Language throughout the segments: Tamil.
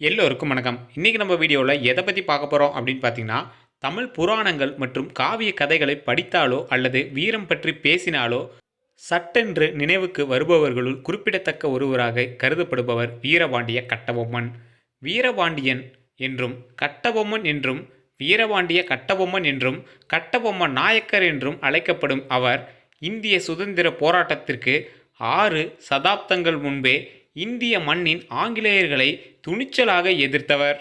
எல்லோருக்கும் வணக்கம். இன்றைக்கி நம்ம வீடியோவில் எதை பற்றி பார்க்க போகிறோம் அப்படின்னு பார்த்தீங்கன்னா தமிழ் புராணங்கள் மற்றும் காவிய கதைகளை படித்தாலோ அல்லது வீரம் பற்றி பேசினாலோ சட்டென்று நினைவுக்கு வருபவர்களுள் குறிப்பிடத்தக்க ஒருவராக கருதப்படுபவர் வீரபாண்டிய கட்டபொம்மன். வீரபாண்டியன் என்றும் கட்டபொம்மன் என்றும் வீரபாண்டிய கட்டபொம்மன் என்றும் கட்டபொம்மன் நாயக்கர் என்றும் அழைக்கப்படும் அவர் இந்திய சுதந்திர போராட்டத்திற்கு ஆறு சதாப்தங்கள் முன்பே இந்திய மண்ணின் ஆங்கிலேயர்களை துணிச்சலாக எதிர்த்தவர்.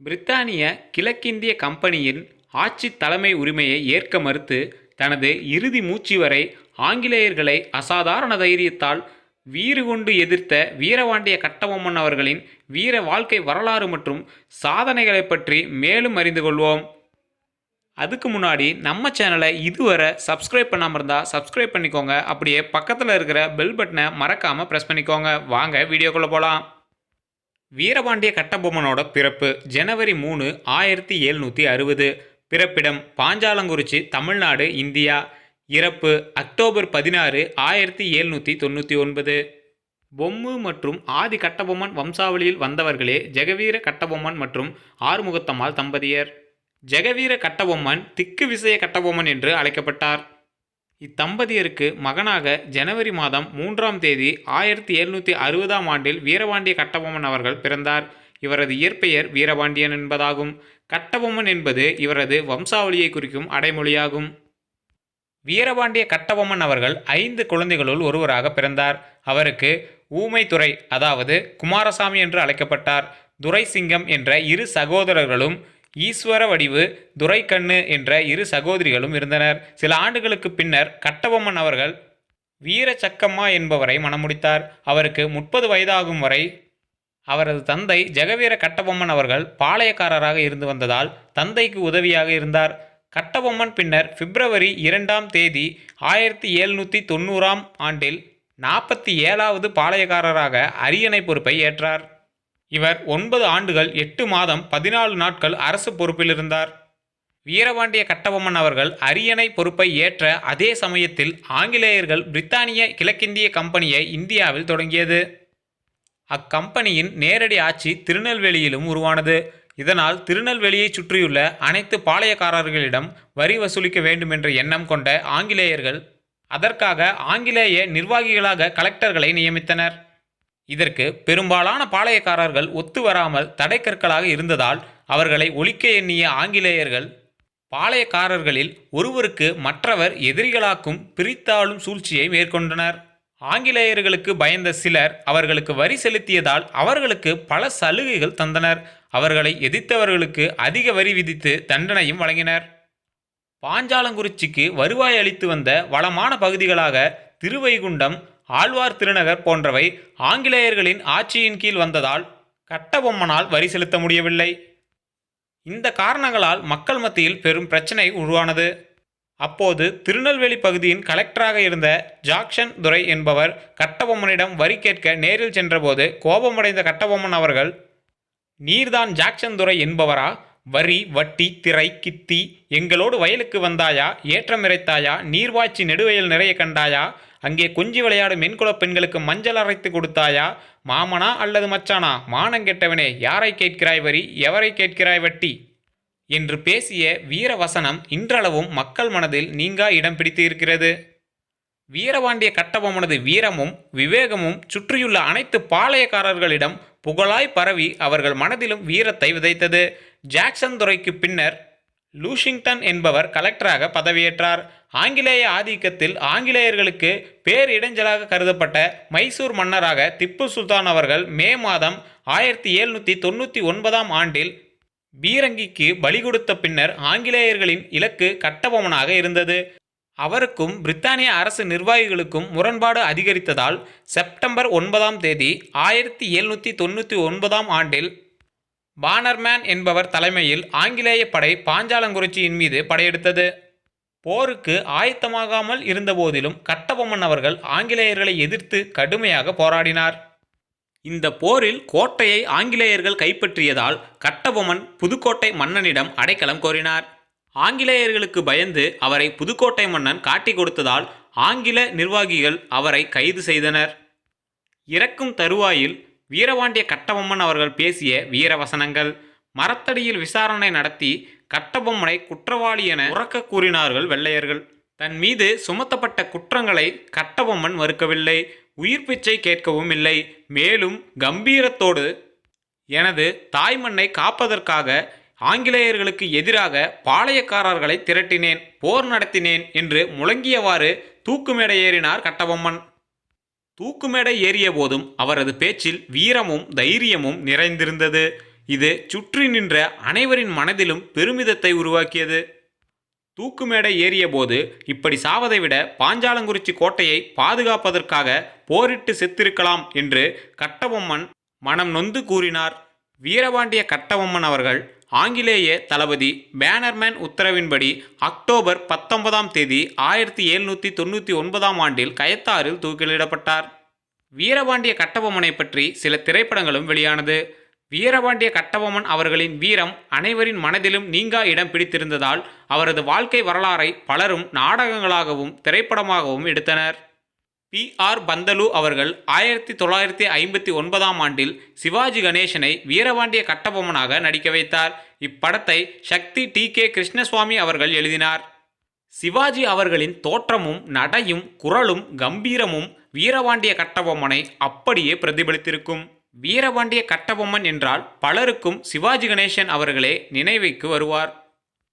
பிரித்தானிய கிழக்கிந்திய கம்பெனியின் ஆட்சி தலைமை உரிமையை ஏற்க மறுத்து தனது இறுதி மூச்சு வரை ஆங்கிலேயர்களை அசாதாரண தைரியத்தால் வீறு கொண்டு எதிர்த்த வீரபாண்டிய கட்டபொம்மன் அவர்களின் வீர வாழ்க்கை வரலாறு மற்றும் சாதனைகளை பற்றி மேலும் அறிந்து கொள்வோம். அதுக்கு முன்னாடி நம்ம சேனலை இதுவரை சப்ஸ்கிரைப் பண்ணாமல் இருந்தால் சப்ஸ்கிரைப் பண்ணிக்கோங்க. அப்படியே பக்கத்தில் இருக்கிற பெல் பட்டனை மறக்காமல் ப்ரெஸ் பண்ணிக்கோங்க. வாங்க வீடியோக்குள்ளே போகலாம் வீரபாண்டிய கட்டபொம்மனோட பிறப்பு ஜனவரி மூணு ஆயிரத்தி எழுநூற்றி அறுபது. பிறப்பிடம் பாஞ்சாலங்குறிச்சி தமிழ்நாடு இந்தியா. இறப்பு அக்டோபர் பதினாறு ஆயிரத்தி எழுநூற்றி தொண்ணூற்றி ஒன்பது. பொம்மு மற்றும் ஆதி கட்டபொம்மன் வம்சாவளியில் வந்தவர்களே ஜெகவீர கட்டபொம்மன் மற்றும் ஆறுமுகத்தம்மாள் தம்பதியர். ஜெகவீர கட்டபொம்மன் திக்கு விசய கட்டபொம்மன் என்று அழைக்கப்பட்டார். இத்தம்பதியருக்கு மகனாக ஜனவரி மாதம் மூன்றாம் தேதி ஆயிரத்தி எழுநூற்றி அறுபதாம் ஆண்டில் வீரபாண்டிய கட்டபொம்மன் அவர்கள் பிறந்தார். இவரது இயற்பெயர் வீரபாண்டியன் என்பதாகும். கட்டபொம்மன் என்பது இவரது வம்சாவளியை குறிக்கும் அடைமொழியாகும். வீரபாண்டிய கட்டபொம்மன் அவர்கள் ஐந்து குழந்தைகளுள் ஒருவராக பிறந்தார். அவருக்கு ஊமைத்துறை அதாவது குமாரசாமி என்று அழைக்கப்பட்டார். துரைசிங்கம் என்ற இரு சகோதரர்களும் ஈஸ்வர வடிவு துரைக்கண்ணு என்ற இரு சகோதரிகளும் இருந்தனர். சில ஆண்டுகளுக்கு பின்னர் கட்டபொம்மன் அவர்கள் வீரச்சக்கம்மா என்பவரை மணமுடித்தார். அவருக்கு முப்பது வயதாகும் வரை அவரது தந்தை ஜெகவீர கட்டபொம்மன் அவர்கள் பாளையக்காரராக இருந்து வந்ததால் தந்தைக்கு உதவியாக இருந்தார். கட்டபொம்மன் பின்னர் பிப்ரவரி இரண்டாம் தேதி ஆயிரத்தி எழுநூற்றி தொண்ணூறாம் ஆண்டில் நாற்பத்தி ஏழாவது பாளையக்காரராக அரியணை பொறுப்பை ஏற்றார். இவர் ஒன்பது ஆண்டுகள் எட்டு மாதம் பதினாலு நாட்கள் அரசு பொறுப்பில் இருந்தார். வீரபாண்டிய கட்டபொம்மன் அவர்கள் அரியணை பொறுப்பை ஏற்ற அதே சமயத்தில் ஆங்கிலேயர்கள் பிரித்தானிய கிழக்கிந்திய கம்பெனியை இந்தியாவில் தொடங்கியது. அக்கம்பெனியின் நேரடி ஆட்சி திருநெல்வேலியிலும் உருவானது. இதனால் திருநெல்வேலியை சுற்றியுள்ள அனைத்து பாளையக்காரர்களிடம் வரி வசூலிக்க வேண்டும் என்ற எண்ணம் கொண்ட ஆங்கிலேயர்கள் அதற்காக ஆங்கிலேய நிர்வாகிகளாக கலெக்டர்களை நியமித்தனர். இதற்கு பெரும்பாலான பாளையக்காரர்கள் ஒத்து வராமல் தடைக்கற்களாக இருந்ததால் அவர்களை ஒழிக்க எண்ணிய ஆங்கிலேயர்கள் பாளையக்காரர்களில் ஒருவருக்கு மற்றவர் எதிரிகளாக்கும் பிரித்தாளும் சூழ்ச்சியை மேற்கொண்டனர். ஆங்கிலேயர்களுக்கு பயந்த சிலர் அவர்களுக்கு வரி செலுத்தியதால் அவர்களுக்கு பல சலுகைகள் தந்தனர். அவர்களை எதிர்த்தவர்களுக்கு அதிக வரி விதித்து தண்டனையும் வழங்கினர். பாஞ்சாலங்குறிச்சிக்கு வருவாய் அளித்து வந்த வளமான பகுதிகளாக திருவைகுண்டம் ஆழ்வார் திருநகர் போன்றவை ஆங்கிலேயர்களின் ஆட்சியின் கீழ் வந்ததால் கட்டபொம்மனால் வரி செலுத்த முடியவில்லை. இந்த காரணங்களால் மக்கள் மத்தியில் பெரும் பிரச்சனை உருவானது. அப்போது திருநெல்வேலி பகுதியின் கலெக்டராக இருந்த ஜாக்சன் துரை என்பவர் கட்டபொம்மனிடம் வரி கேட்க நேரில் சென்றபோது கோபமடைந்த கட்டபொம்மன் அவர்கள் நீர்தான் ஜாக்சன் துரை என்பவரா? வரி வட்டி திரை கித்தி எங்களோடு வயலுக்கு வந்தாயா? ஏற்றம் இறைத்தாயா? நீர்வாய்ச்சி நெடுவயல் நிறைய கண்டாயா? அங்கே கொஞ்சி விளையாடும் மென்குலப் பெண்களுக்கு மஞ்சள் அரைத்து கொடுத்தாயா? மாமனா அல்லது மச்சானா? மானங்கெட்டவனே யாரை கேட்கிறாய் வரி? எவரை கேட்கிறாய் வட்டி? என்று பேசிய வீரவசனம் இன்றளவும் மக்கள் மனதில் நீங்கா இடம் பிடித்து இருக்கிறது. வீரபாண்டிய கட்டபொம்மனது வீரமும் விவேகமும் சுற்றியுள்ள அனைத்து பாளையக்காரர்களிடம் புகழாய் பரவி அவர்கள் மனதிலும் வீரத்தை விதைத்தது. ஜாக்சன் துறைக்கு பின்னர் லூஷிங்டன் என்பவர் கலெக்டராக பதவியேற்றார். ஆங்கிலேய ஆதிக்கத்தில் ஆங்கிலேயர்களுக்கு பேர் இடைஞ்சலாக கருதப்பட்ட மைசூர் மன்னராக திப்பு சுல்தான் அவர்கள் மே மாதம் ஆயிரத்தி எழுநூற்றி தொண்ணூற்றி ஒன்பதாம் ஆண்டில் பீரங்கிக்கு பலி கொடுத்த பின்னர் ஆங்கிலேயர்களின் இலக்கு கட்டபொம்மனாக இருந்தது. அவருக்கும் பிரித்தானிய அரசு நிர்வாகிகளுக்கும் முரண்பாடு அதிகரித்ததால் செப்டம்பர் ஒன்பதாம் தேதி ஆயிரத்தி எழுநூற்றி தொண்ணூற்றி ஒன்பதாம் ஆண்டில் பானர்மேன் என்பவர் தலைமையில் ஆங்கிலேய படை பாஞ்சாலங்குறிச்சியின் மீது படையெடுத்தது. போருக்கு ஆயத்தமாகாமல் இருந்தபோதிலும் கட்டபொம்மன் அவர்கள் ஆங்கிலேயர்களை எதிர்த்து கடுமையாக போராடினார். இந்த போரில் கோட்டையை ஆங்கிலேயர்கள் கைப்பற்றியதால் கட்டபொம்மன் புதுக்கோட்டை மன்னனிடம் அடைக்கலம் கோரினார். ஆங்கிலேயர்களுக்கு பயந்து அவரை புதுக்கோட்டை மன்னன் காட்டிக் கொடுத்ததால் ஆங்கில நிர்வாகிகள் அவரை கைது செய்தனர். இறக்கும் தருவாயில் வீரபாண்டிய கட்டபொம்மன் அவர்கள் பேசிய வீரவசனங்கள் மரத்தடியில் விசாரணை நடத்தி கட்டபொம்மனை குற்றவாளி என உறக்க கூறினார்கள் வெள்ளையர்கள். தன் மீது சுமத்தப்பட்ட குற்றங்களை கட்டபொம்மன் மறுக்கவில்லை. உயிர் பிச்சை கேட்கவும் இல்லை. மேலும் கம்பீரத்தோடு எனது தாய்மண்ணை காப்பதற்காக ஆங்கிலேயர்களுக்கு எதிராக பாளையக்காரர்களை திரட்டினேன் போர் நடத்தினேன் என்று முழங்கியவாறு தூக்குமேடையேறினார் கட்டபொம்மன். தூக்குமேடை ஏறிய போதும் அவரது பேச்சில் வீரமும் தைரியமும் நிறைந்திருந்தது. இது சுற்றி நின்ற அனைவரின் மனதிலும் பெருமிதத்தை உருவாக்கியது. தூக்குமேடை ஏறிய போது இப்படி சாவதை விட பாஞ்சாலங்குறிச்சி கோட்டையை பாதுகாப்பதற்காக போரிட்டு செத்திருக்கலாம் என்று கட்டபொம்மன் மனம் நொந்து கூறினார். வீரபாண்டிய கட்டபொம்மன் அவர்கள் ஆங்கிலேய தளபதி பேனர்மேன் உத்தரவின்படி அக்டோபர் பத்தொன்பதாம் தேதி ஆயிரத்தி எழுநூற்றி தொண்ணூற்றி ஒன்பதாம் ஆண்டில் கயத்தாறில் தூக்கிலிடப்பட்டார். வீரபாண்டிய கட்டபொம்மனை பற்றி சில திரைப்படங்களும் வெளியானது. வீரபாண்டிய கட்டபொம்மன் அவர்களின் வீரம் அனைவரின் மனதிலும் நீங்கா இடம் பிடித்திருந்ததால் அவரது வாழ்க்கை வரலாறை பலரும் நாடகங்களாகவும் திரைப்படமாகவும் எடுத்தனர். பி ஆர் பந்தலு அவர்கள் ஆயிரத்தி தொள்ளாயிரத்தி ஐம்பத்தி ஒன்பதாம் ஆண்டில் சிவாஜி கணேசனை வீரபாண்டிய கட்டபொம்மனாக நடிக்க வைத்தார். இப்படத்தை சக்தி டி கே கிருஷ்ணசுவாமி அவர்கள் எழுதினார். சிவாஜி அவர்களின் தோற்றமும் நடையும் குரலும் கம்பீரமும் வீரபாண்டிய கட்டபொம்மனை அப்படியே பிரதிபலித்திருக்கும். வீரபாண்டிய கட்டபொம்மன் என்றால் பலருக்கும் சிவாஜி கணேசன் அவர்களே நினைவுக்கு வருவார்.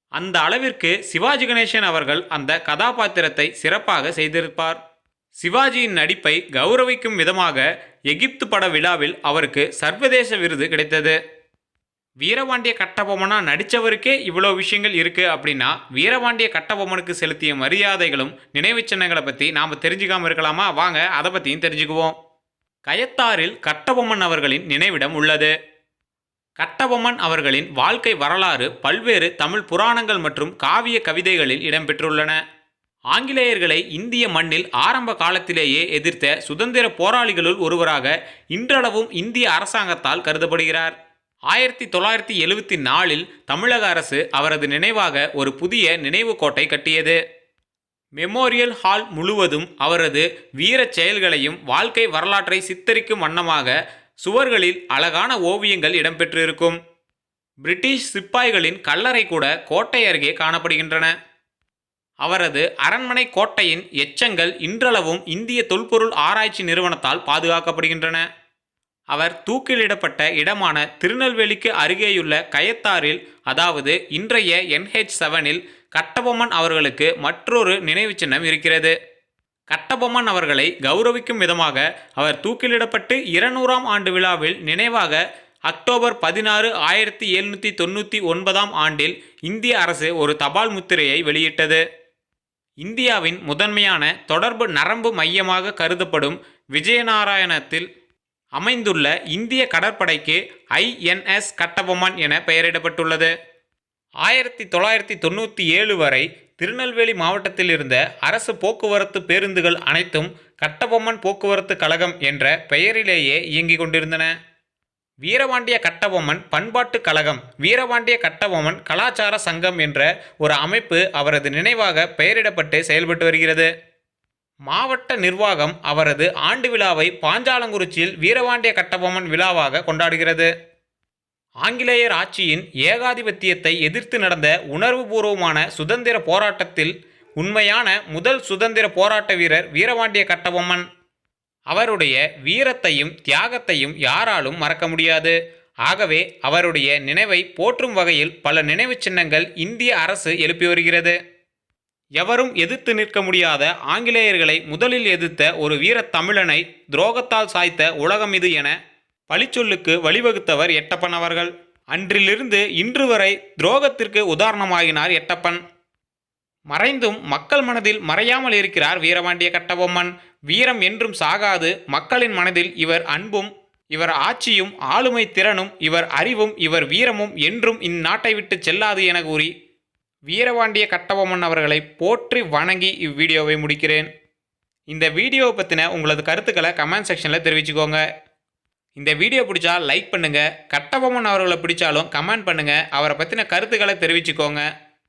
அந்த அளவிற்கு சிவாஜி கணேசன் அவர்கள் அந்த கதாபாத்திரத்தை சிறப்பாக செய்திருப்பார். சிவாஜியின் நடிப்பை கௌரவிக்கும் விதமாக எகிப்து பட விழாவில் அவருக்கு சர்வதேச விருது கிடைத்தது. வீரபாண்டிய கட்டபொம்மனா நடித்தவருக்கே இவ்வளோ விஷயங்கள் இருக்குது அப்படின்னா வீரபாண்டிய கட்டபொம்மனுக்கு செலுத்திய மரியாதைகளும் நினைவு சின்னங்களை பற்றி நாம் தெரிஞ்சுக்காமல் இருக்கலாமா? வாங்க அதை பற்றியும் தெரிஞ்சுக்குவோம். கயத்தாரில் கட்டபொம்மன் அவர்களின் நினைவிடம் உள்ளது. கட்டபொம்மன் அவர்களின் வாழ்க்கை வரலாறு பல்வேறு தமிழ் புராணங்கள் மற்றும் காவிய கவிதைகளில் இடம்பெற்றுள்ளன. ஆங்கிலேயர்களை இந்திய மண்ணில் ஆரம்ப காலத்திலேயே எதிர்த்த சுதந்திர போராளிகளுள் ஒருவராக இன்றளவும் இந்திய அரசாங்கத்தால் கருதப்படுகிறார். ஆயிரத்தி தொள்ளாயிரத்தி எழுவத்தி நாலில் தமிழக அரசு அவரது நினைவாக ஒரு புதிய நினைவு கோட்டை கட்டியது. மெமோரியல் ஹால் முழுவதும் அவரது வீரச் செயல்களையும் வாழ்க்கை வரலாற்றை சித்தரிக்கும் வண்ணமாக சுவர்களில் அழகான ஓவியங்கள் இடம்பெற்றிருக்கும். பிரிட்டிஷ் சிப்பாய்களின் கல்லறை கூட கோட்டை அருகே காணப்படுகின்றன. அவரது அரண்மனை கோட்டையின் எச்சங்கள் இன்றளவும் இந்திய தொல்பொருள் ஆராய்ச்சி நிறுவனத்தால் பாதுகாக்கப்படுகின்றன. அவர் தூக்கிலிடப்பட்ட இடமான திருநெல்வேலிக்கு அருகேயுள்ள கயத்தாரில் அதாவது இன்றைய என்ஹெச் செவனில் கட்டபொம்மன் அவர்களுக்கு மற்றொரு நினைவு சின்னம் இருக்கிறது. கட்டபொம்மன் அவர்களை கௌரவிக்கும் விதமாக அவர் தூக்கிலிடப்பட்டு இருநூறாம் ஆண்டு விழாவில் நினைவாக அக்டோபர் பதினாறு ஆயிரத்தி எழுநூற்றி தொண்ணூற்றி ஒன்பதாம் ஆண்டில் இந்திய அரசு ஒரு தபால் முத்திரையை வெளியிட்டது. இந்தியாவின் முதன்மையான தொடர்பு நரம்பு மையமாக கருதப்படும் விஜயநாராயணத்தில் அமைந்துள்ள இந்திய கடற்படைக்கு ஐஎன்எஸ் கட்டபொம்மன் என பெயரிடப்பட்டுள்ளது. ஆயிரத்தி தொள்ளாயிரத்தி தொண்ணூற்றி ஏழு வரை திருநெல்வேலி மாவட்டத்தில் இருந்த அரசு போக்குவரத்து பேருந்துகள் அனைத்தும் கட்டபொம்மன் போக்குவரத்து கழகம் என்ற பெயரிலேயே இயங்கிக் கொண்டிருந்தன. வீரபாண்டிய கட்டபொம்மன் பண்பாட்டு கழகம் வீரபாண்டிய கட்டபொம்மன் கலாச்சார சங்கம் என்ற ஒரு அமைப்பு அவரது நினைவாக பெயரிடப்பட்டு செயல்பட்டு வருகிறது. மாவட்ட நிர்வாகம் அவரது ஆண்டு விழாவை பாஞ்சாலங்குறிச்சியில் வீரபாண்டிய கட்டபொம்மன் விழாவாக கொண்டாடுகிறது. ஆங்கிலேயர் ஆட்சியின் ஏகாதிபத்தியத்தை எதிர்த்து நடந்த உணர்வுபூர்வமான சுதந்திர போராட்டத்தில் உண்மையான முதல் சுதந்திர போராட்ட வீரர் வீரபாண்டிய கட்டபொம்மன். அவருடைய வீரத்தையும் தியாகத்தையும் யாராலும் மறக்க முடியாது. ஆகவே அவருடைய நினைவை போற்றும் வகையில் பல நினைவு சின்னங்கள் இந்திய அரசு எழுப்பி வருகிறது. எவரும் எதிர்த்து நிற்க முடியாத ஆங்கிலேயர்களை முதலில் எதிர்த்த ஒரு வீரத் தமிழனை துரோகத்தால் சாய்த்த உலகம் இது என பழிச்சொல்லுக்கு வழிவகுத்தவர் எட்டப்பன் அவர்கள். அன்றிலிருந்து இன்று வரை துரோகத்திற்கு உதாரணமாகினார் எட்டப்பன். மறைந்தும் மக்கள் மனதில் மறையாமல் இருக்கிறார் வீரபாண்டிய கட்டபொம்மன். வீரம் என்றும் சாகாது மக்களின் மனதில் இவர் அன்பும் இவர் ஆட்சியும் ஆளுமை திறனும் இவர் அறிவும் இவர் வீரமும் என்றும் இந்நாட்டை விட்டு செல்லாது என கூறி வீரபாண்டிய கட்டபொம்மன் அவர்களை போற்றி வணங்கி இவ்வீடியோவை முடிக்கிறேன். இந்த வீடியோவை பற்றின உங்களது கருத்துக்களை கமெண்ட் செக்ஷனில் தெரிவிச்சுக்கோங்க. இந்த வீடியோ பிடிச்சா லைக் பண்ணுங்கள் கட்டபொம்மன் அவர்களை பிடிச்சாலும் கமெண்ட் பண்ணுங்கள் அவரை பற்றின கருத்துக்களை தெரிவிச்சுக்கோங்க.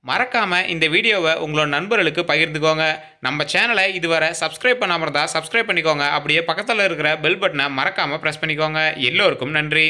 மறக்காமல் இந்த வீடியோவை உங்களோட நண்பர்களுக்கு பகிர்ந்துக்கோங்க. நம்ம சேனலை இதுவரை சப்ஸ்கிரைப் பண்ணாமல் இருந்தால் சப்ஸ்கிரைப் பண்ணிக்கோங்க. அப்படியே பக்கத்தில் இருக்கிற பெல் பட்டனை மறக்காமல் ப்ரெஸ் பண்ணிக்கோங்க. எல்லோருக்கும் நன்றி.